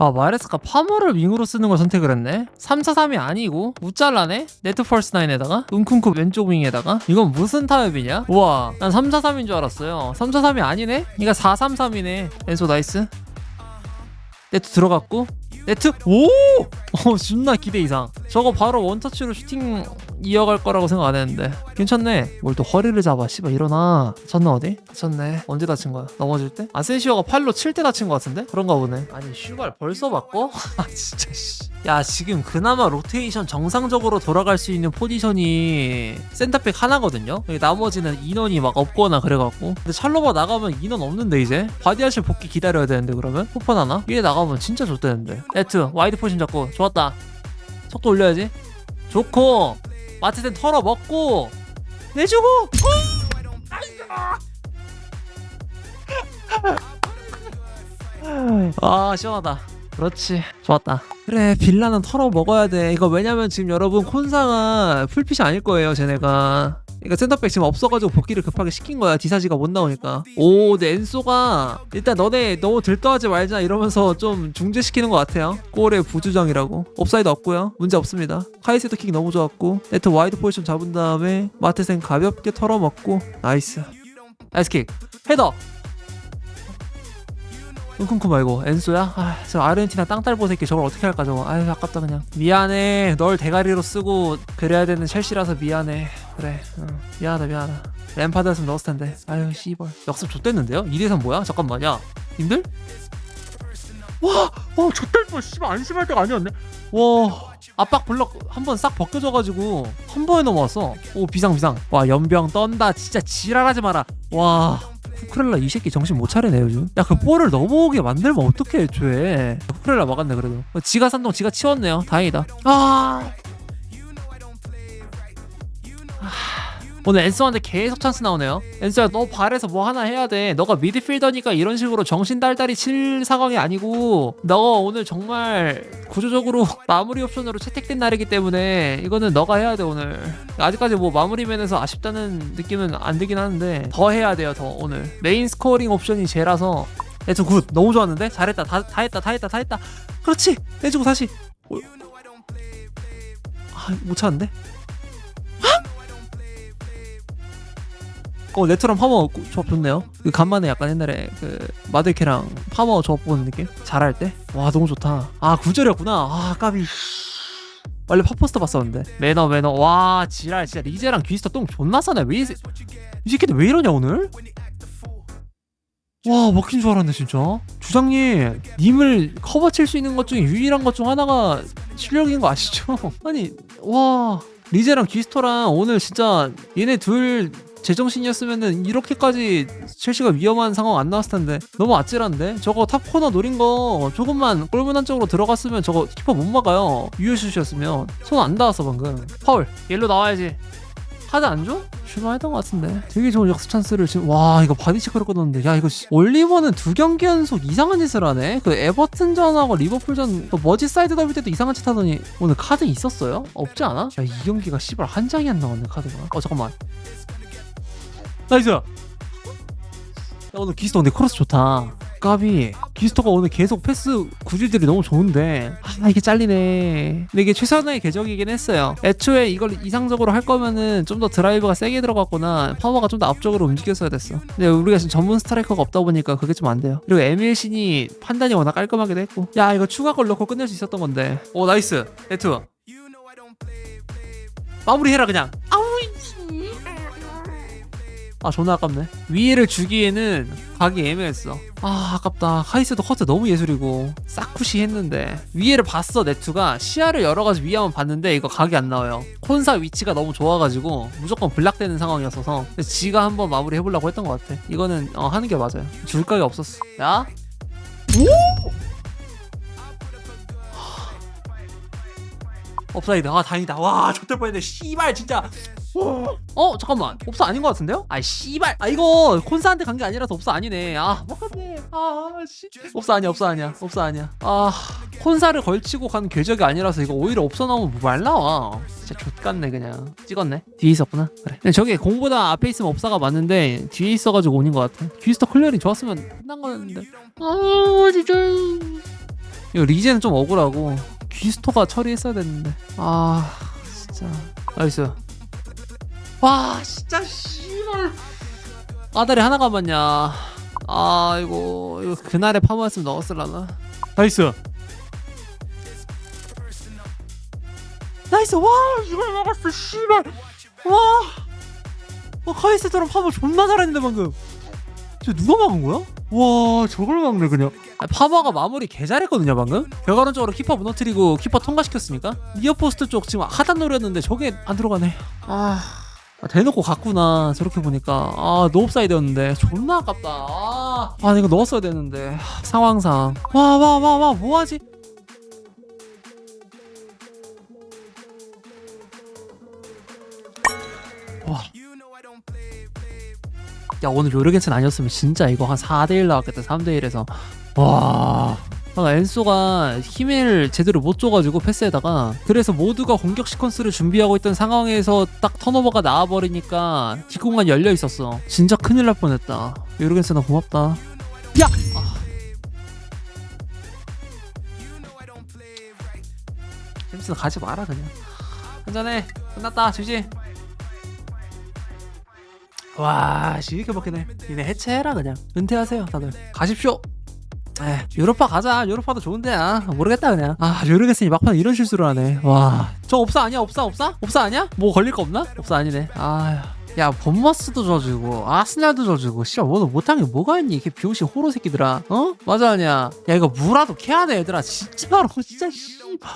아 마레스가 파머를 윙으로 쓰는 걸 선택을 했네? 343이 아니고? 우짤라네? 네트 펄스 9에다가? 은쿵쿠 왼쪽 윙에다가? 이건 무슨 타협이냐? 우와 난 343인 줄 알았어요. 343이 아니네? 이거 433이네. 엔소 나이스. 네트 들어갔고 네트 오! 어 존나 기대 이상 저거 바로 원터치로 슈팅 이어갈 거라고 생각 안 했는데 괜찮네 뭘 또 허리를 잡아 씨발 일어나 다쳤나 어디? 다쳤네 언제 다친 거야? 넘어질 때? 아센시오가 팔로 칠 때 다친 거 같은데? 그런가 보네 아니 슈발 벌써 바꿔? 아 진짜 씨 야 지금 그나마 로테이션 정상적으로 돌아갈 수 있는 포지션이 센터백 하나거든요 나머지는 인원이 막 없거나 그래갖고 근데 찰로바 나가면 인원 없는데 이제 바디아실 복귀 기다려야 되는데 그러면 포펀 하나? 위에 나가면 진짜 좋대는데 네트 와이드 포지션 잡고. 좋았다. 속도 올려야지. 좋고. 마트센 털어 먹고. 내주고. 아 시원하다. 그렇지. 좋았다. 그래 빌라는 털어 먹어야 돼. 이거 왜냐면 지금 여러분 콘사가 풀핏이 아닐 거예요 쟤네가 그러니까 센터백 지금 없어가지고 복귀를 급하게 시킨 거야. 디사지가 못 나오니까. 오 근데 엔소가 일단 너네 너무 들떠하지 말자 이러면서 좀 중재시키는 것 같아요. 골의 부주장이라고. 옵사이드 없고요. 문제 없습니다. 카이세도 킥 너무 좋았고 네트 와이드 포지션 잡은 다음에 마테센 가볍게 털어먹고 나이스. 나이스 킥. 헤더! 은쿵쿵 말고 엔소야? 아, 저 아르헨티나 땅딸보 새끼 저걸 어떻게 할까 저거? 아유 아깝다 그냥. 미안해. 널 대가리로 쓰고 그래야 되는 첼시라서 미안해 그래 응. 미안하다 미안하다. 램파드였으면 넣었을 텐데. 아유 씨발. 역습 좆됐는데요? 2대3 뭐야? 잠깐만 야. 님들? 와! 와 좆될 뻔. 씨발 안심할 때가 아니었네. 와 압박 블럭 한 번 싹 벗겨져가지고 한 번에 넘어왔어. 오 비상 비상. 와 연병 떤다. 진짜 지랄하지 마라. 와 쿠크렐라 이 새끼 정신 못 차리네 요즘. 야 그 볼을 넘어오게 만들면 어떡해 애초에. 쿠크렐라 막았네 그래도. 어, 지가 산동 지가 치웠네요. 다행이다. 아 오늘 엔소한테 계속 찬스 나오네요. 엔소야 너 발에서 뭐 하나 해야 돼. 너가 미드필더니까 이런 식으로 정신 달달이 칠 상황이 아니고 너가 오늘 정말 구조적으로 마무리 옵션으로 채택된 날이기 때문에 이거는 너가 해야 돼 오늘. 아직까지 뭐 마무리 면에서 아쉽다는 느낌은 안 들긴 하는데 더 해야 돼요 더 오늘. 메인 스코어링 옵션이 쟤라서 네트 굿 너무 좋았는데 잘했다 다, 다 했다 다 했다 다 했다 그렇지 내주고 다시 어. 아, 못 찾는데 어 레트랑 파머 조합 좋네요. 그 간만에 약간 옛날에 그 마들케랑 파머 조합 보는 느낌? 잘할 때? 와 너무 좋다. 아 구절이었구나. 아 까비. 원래 팝포스터 봤었는데 매너 매너 와 지랄 진짜 리제랑 귀스터 똥 존나 싸네 왜 이, 새- 이 새끼들 왜 이러냐 오늘 와 먹힌 줄 알았네 진짜 주장님 님을 커버 칠 수 있는 것 중에 유일한 것 중 하나가 실력인 거 아시죠 아니 와 리제랑 귀스터랑 오늘 진짜 얘네 둘 제정신이었으면은 이렇게까지 첼시가 위험한 상황 안 나왔을 텐데. 너무 아찔한데? 저거 탑 코너 노린 거 조금만 골문한 쪽으로 들어갔으면 저거 키퍼 못 막아요. 유효슛이었으면. 손 안 닿았어 방금. 파울. 옐로 나와야지. 카드 안 줘? 출발했던 것 같은데. 되게 좋은 역습 찬스를 지금. 와 이거 바디체크를 끊었는데. 야 이거 씨, 올리버는 두 경기 연속 이상한 짓을 하네. 그 에버튼전하고 리버풀전 그 머지사이드 더비 때도 이상한 짓 하더니 오늘 카드 있었어요? 없지 않아? 야 이 경기가 씨발 한 장이 안 나왔네 카드가. 어 잠깐만 나이스 야. 오늘 기스터 근데 크로스 좋다. 까비. 기스터가 오늘 계속 패스 구질들이 너무 좋은데. 아 이게 잘리네. 근데 이게 최선의 궤적이긴 했어요. 애초에 이걸 이상적으로 할 거면은 좀 더 드라이브가 세게 들어갔거나 파워가 좀 더 앞쪽으로 움직였어야 됐어. 근데 우리가 지금 전문 스트라이커가 없다 보니까 그게 좀 안 돼요. 그리고 에밀신이 판단이 워낙 깔끔하기도 했고. 야 이거 추가 골 넣고 끝낼 수 있었던 건데. 오 나이스. 네트 마무리해라 그냥. 아우 아 존나 아깝네. 위에를 주기에는 각이 애매했어. 아 아깝다. 카이스도 커트 너무 예술이고 싹쿠시 했는데 위에를 봤어 네투가. 시야를 열어가지고 위에 한번 봤는데 이거 각이 안 나와요. 콘사 위치가 너무 좋아가지고 무조건 블락되는 상황이었어서 지가 한번 마무리 해보려고 했던 것 같아. 이거는 어, 하는 게 맞아요. 줄 각이 없었어. 야? 업사이드. 아 다행이다. 와 좆될 뻔했네. 씨발 진짜 어 잠깐만. 옵사 아닌 것 같은데요? 아 씨발. 아 이거 콘사한테 간 게 아니라서 옵사 아니네. 아 먹었네 아씨. 옵사 아니야 옵사 아니야. 옵사 아니야. 아 콘사를 걸치고 간 궤적이 아니라서 이거 오히려 옵사 나오면 뭐말 나와. 진짜 좆같네 그냥. 찍었네. 뒤에 있었구나. 그래. 근데 저게 공보다 앞에 있으면 옵사가 맞는데 뒤에 있어가지고 온인 것 같아. 귀스터 클리어링 좋았으면 끝난 거였는데. 아 진짜. 이거 리제는 좀 억울하고 귀스토가 처리했어야 됐는데. 아 진짜. 나이스 와 진짜 씨발. 아다리 하나 가봤냐? 아 이거 이거 그날에 파마했으면 넣었을라나? 나이스. 나이스. 와 이걸 막았어 씨발. 와. 와, 카이스트랑 파마 존나 잘했는데 방금. 저 누가 막은 거야? 와 저걸 막네 그냥. 아, 파마가 마무리 개 잘했거든요 방금. 결과론 쪽으로 키퍼 무너뜨리고 키퍼 통과시켰으니까. 니어포스트 쪽 지금 하단 노렸는데 저게 안 들어가네. 아, 아 대놓고 갔구나. 저렇게 보니까. 아 노업사이드였는데. 존나 아깝다. 아, 아 이거 넣었어야 되는데. 하, 상황상. 와 와 와 와 뭐하지? 야 오늘 요르겐슨 아니었으면 진짜 이거 한 4대1 나왔겠다. 3대1에서. 와 아, 엔소가 힘을 제대로 못 줘가지고 패스에다가 그래서 모두가 공격 시퀀스를 준비하고 있던 상황에서 딱 턴오버가 나와버리니까 뒷공간 열려 있었어 진짜 큰일 날 뻔했다 요르겐슨아 고맙다 야! 아. 잼스는 가지 마라 그냥 한잔해 끝났다 지지 와, 씨 이렇게 먹히네. 니네 해체해라 그냥. 은퇴하세요, 다들. 가십시오. 에, 유로파 가자. 유로파도 좋은데야. 모르겠다 그냥. 아, 요르겠으니 막판 이런 실수를 하네. 와, 저 없사 아니야? 없사 없사? 없사 아니야? 뭐 걸릴 거 없나? 없사 아니네. 아, 야, 본머스도 져주고 아스날도 져주고 씨발 뭐너 못한 게 뭐가 있니? 이렇게 비용신 호로 새끼들아. 어? 맞아 아니야? 야 이거 무라도 캐야 돼 얘들아. 진짜로 진짜 씨발.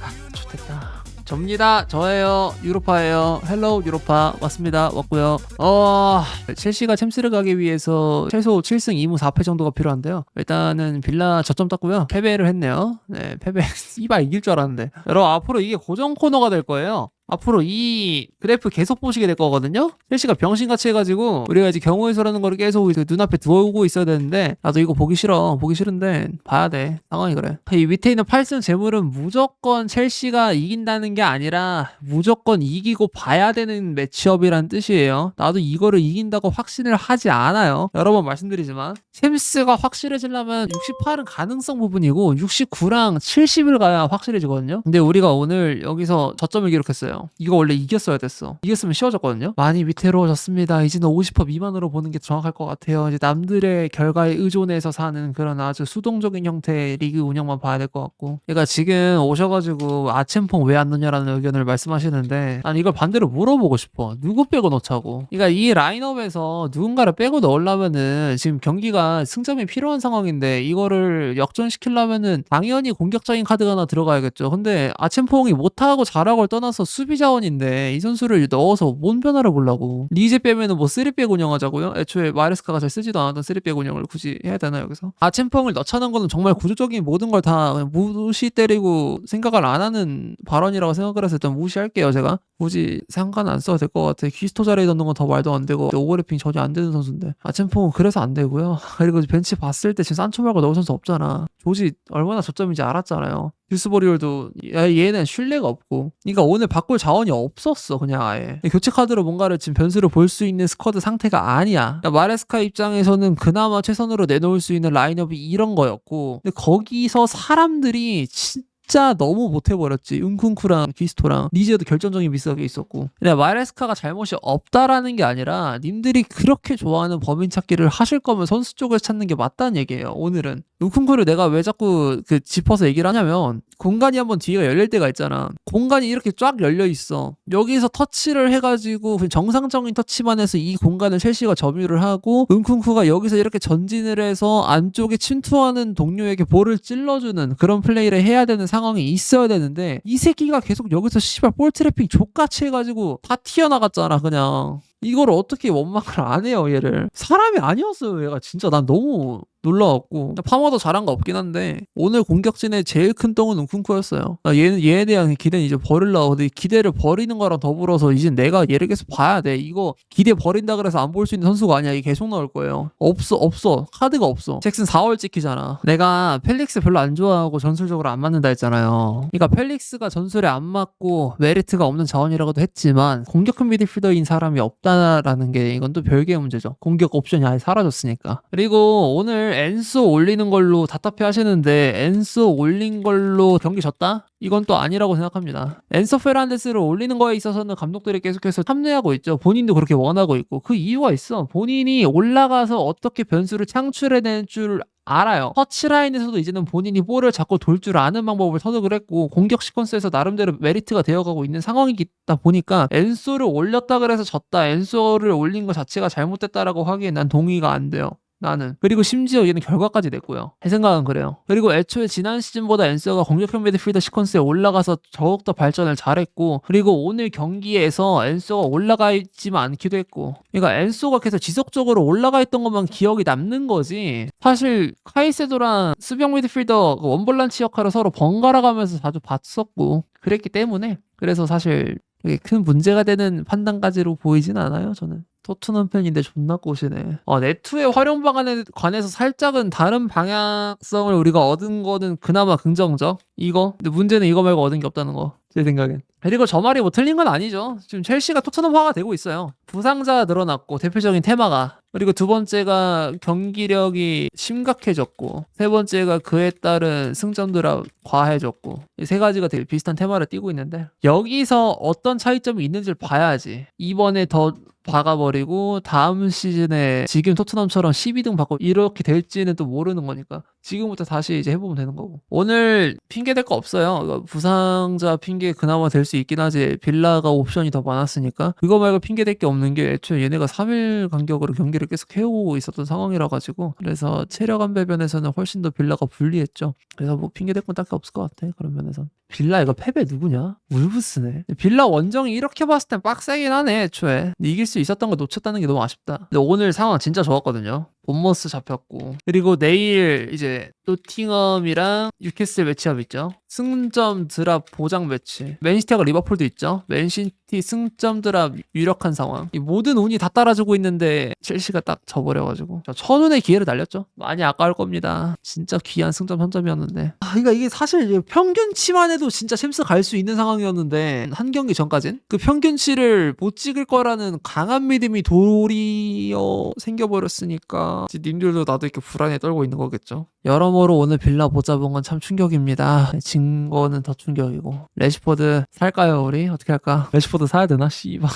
아, 좋겠다. 접니다. 저예요. 유로파예요. 헬로우 유로파 왔습니다. 왔고요. 어 첼시가 챔스를 가기 위해서 최소 7승 2무 4패 정도가 필요한데요. 일단은 빌라 저점 땄고요. 패배를 했네요. 네, 패배 이봐 이길 줄 알았는데. 여러분 앞으로 이게 고정 코너가 될 거예요. 앞으로 이 그래프 계속 보시게 될 거거든요. 첼시가 병신같이 해가지고 우리가 이제 경우의 수라는 거를 계속 눈앞에 두고 있어야 되는데 나도 이거 보기 싫어. 보기 싫은데 봐야 돼. 상황이 그래. 이 밑에 있는 8승 재물은 무조건 첼시가 이긴다는 게 아니라 무조건 이기고 봐야 되는 매치업이란 뜻이에요. 나도 이거를 이긴다고 확신을 하지 않아요. 여러 번 말씀드리지만 챔스가 확실해지려면 68은 가능성 부분이고 69랑 70을 가야 확실해지거든요. 근데 우리가 오늘 여기서 저점을 기록했어요. 이거 원래 이겼어야 됐어. 이겼으면 쉬워졌거든요. 많이 위태로워졌습니다. 이제는 50% 미만으로 보는 게 정확할 것 같아요. 이제 남들의 결과에 의존해서 사는 그런 아주 수동적인 형태의 리그 운영만 봐야 될 것 같고. 그러니까 지금 오셔가지고 아챔퐁 왜 안 넣냐라는 의견을 말씀하시는데 난 이걸 반대로 물어보고 싶어. 누구 빼고 넣자고. 그러니까 이 라인업에서 누군가를 빼고 넣으려면은 지금 경기가 승점이 필요한 상황인데 이거를 역전시키려면은 당연히 공격적인 카드가 하나 들어가야겠죠. 근데 아챔퐁이 못하고 잘하고를 떠나서 수비 자원인데 이 선수를 넣어서 뭔 변화를 보려고 리제 빼면은 뭐 3백 운영하자고요? 애초에 마레스카가 잘 쓰지도 않았던 3백 운영을 굳이 해야 되나 여기서? 아챔펑을 넣자는 거는 정말 구조적인 모든 걸 다 무시 때리고 생각을 안 하는 발언이라고 생각을 해서 일단 무시할게요 제가 굳이 상관 안 써도 될 것 같아. 귀스토 자리에 넣는 건 더 말도 안 되고 오버래핑 전혀 안 되는 선수인데. 아챔펑은 그래서 안 되고요. 그리고 벤치 봤을 때 지금 산초 말고 넣은 선수 없잖아. 조지 얼마나 저점인지 알았잖아요. 뉴스버리올도 얘는 신뢰가 없고. 그러니까 오늘 바꿀 자원이 없었어 그냥 아예. 교체 카드로 뭔가를 지금 변수를 볼수 있는 스쿼드 상태가 아니야. 그러니까 마레스카 입장에서는 그나마 최선으로 내놓을 수 있는 라인업이 이런 거였고. 근데 거기서 사람들이 진 진짜 너무 못해버렸지. 은쿤쿠랑 귀스토랑 리제도 결정적인 미스가 있었고. 근데 마레스카가 잘못이 없다라는 게 아니라 님들이 그렇게 좋아하는 범인 찾기를 하실 거면 선수 쪽을 찾는 게 맞다는 얘기예요. 오늘은. 은쿤쿠를 내가 왜 자꾸 그 짚어서 얘기를 하냐면 공간이 한번 뒤가 열릴 때가 있잖아. 공간이 이렇게 쫙 열려 있어. 여기서 터치를 해가지고 정상적인 터치만 해서 이 공간을 첼시가 점유를 하고 은쿤쿠가 여기서 이렇게 전진을 해서 안쪽에 침투하는 동료에게 볼을 찔러주는 그런 플레이를 해야 되는 상황이 있어야 되는데 이 새끼가 계속 여기서 씨발 볼 트래핑 족같이 해가지고 다 튀어나갔잖아 그냥. 이걸 어떻게 원망을 안 해요 얘를 사람이 아니었어요 얘가 진짜 난 너무 놀라웠고. 파머도 잘한 거 없긴 한데 오늘 공격진의 제일 큰 똥은 은쿤쿠였어요. 나 얘는 얘에 대한 기대는 이제 버릴라 근데 기대를 버리는 거랑 더불어서 이제 내가 얘를 계속 봐야 돼. 이거 기대 버린다 그래서 안 볼 수 있는 선수가 아니야. 이게 계속 나올 거예요. 없어 없어. 카드가 없어. 잭슨 4월 찍히잖아. 내가 펠릭스 별로 안 좋아하고 전술적으로 안 맞는다 했잖아요. 그러니까 펠릭스가 전술에 안 맞고 메리트가 없는 자원이라고도 했지만 공격형 미드필더인 사람이 없다라는 게 이건 또 별개의 문제죠. 공격 옵션이 아예 사라졌으니까. 그리고 오늘 엔소 올리는 걸로 답답해 하시는데 엔소 올린 걸로 경기 졌다? 이건 또 아니라고 생각합니다. 엔소 페란데스를 올리는 거에 있어서는 감독들이 계속해서 참여하고 있죠. 본인도 그렇게 원하고 있고 그 이유가 있어. 본인이 올라가서 어떻게 변수를 창출해낼 줄 알아요. 터치라인에서도 이제는 본인이 볼을 잡고 돌 줄 아는 방법을 터득을 했고 공격 시퀀스에서 나름대로 메리트가 되어가고 있는 상황이다 보니까 엔소를 올렸다 그래서 졌다. 엔소를 올린 것 자체가 잘못됐다라고 하기엔 난 동의가 안 돼요. 나는. 그리고 심지어 얘는 결과까지 냈고요. 제 생각은 그래요. 그리고 애초에 지난 시즌보다 엔서가 공격형 미드필더 시퀀스에 올라가서 더욱더 발전을 잘했고 그리고 오늘 경기에서 엔서가 올라가 있지만 않기도 했고 그러니까 엔소가 계속 지속적으로 올라가 있던 것만 기억이 남는 거지. 사실 카이세도랑 수비형 미드필더 그 원볼란치 역할을 서로 번갈아 가면서 자주 봤었고 그랬기 때문에. 그래서 사실 큰 문제가 되는 판단까지로 보이진 않아요 저는 토트넘 팬인데 존나 꼬시네. 어, 네트의 활용 방안에 관해서 살짝은 다른 방향성을 우리가 얻은 거는 그나마 긍정적. 이거. 근데 문제는 이거 말고 얻은 게 없다는 거. 제 생각엔. 그리고 저 말이 뭐 틀린 건 아니죠. 지금 첼시가 토트넘화가 되고 있어요. 부상자 늘어났고 대표적인 테마가 그리고 두 번째가 경기력이 심각해졌고 세 번째가 그에 따른 승점 드랍 과해졌고 이세 가지가 되게 비슷한 테마를 띠고 있는데 여기서 어떤 차이점이 있는지를 봐야지. 이번에 더 박아버리고 다음 시즌에 지금 토트넘처럼 12등 받고 이렇게 될지는 또 모르는 거니까 지금부터 다시 이제 해보면 되는 거고. 오늘 핑계 댈거 없어요. 이거 부상자 핑계 그나마 될 수 있긴 하지. 빌라가 옵션이 더 많았으니까. 그거 말고 핑계 댈게 없는 게 애초에 얘네가 3일 간격으로 경기를 계속 해오고 있었던 상황이라 가지고 그래서 체력 안 배변에서는 훨씬 더 빌라가 불리했죠 그래서 뭐 핑계 댈건 딱히 없을 것 같아 그런 면에선 빌라 이거 패배 누구냐? 울브스네. 빌라 원정이 이렇게 봤을 땐 빡세긴 하네, 애초에. 이길 수 있었던 거 놓쳤다는 게 너무 아쉽다. 근데 오늘 상황 진짜 좋았거든요. 본머스 잡혔고. 그리고 내일 이제 노팅엄이랑 뉴캐슬 매치업 있죠. 승점 드랍 보장 매치. 맨시티하고 리버풀도 있죠. 맨시티 승점 드랍 유력한 상황. 이 모든 운이 다 따라주고 있는데 첼시가 딱 져버려가지고 저 천운의 기회를 날렸죠. 많이 아까울 겁니다. 진짜 귀한 승점 한 점이었는데. 아, 그러니까 이게 사실 평균치만 해도 진짜 챔스 갈 수 있는 상황이었는데 한 경기 전까진 그 평균치를 못 찍을 거라는 강한 믿음이 도리어 생겨버렸으니까 이제 님들도 나도 이렇게 불안에 떨고 있는 거겠죠. 여러모로 오늘 빌라 못 잡은 건참 충격입니다. 진 거는 더 충격이고 레시포드 살까요 우리 어떻게 할까? 레시포드 사야 되나? 씨발.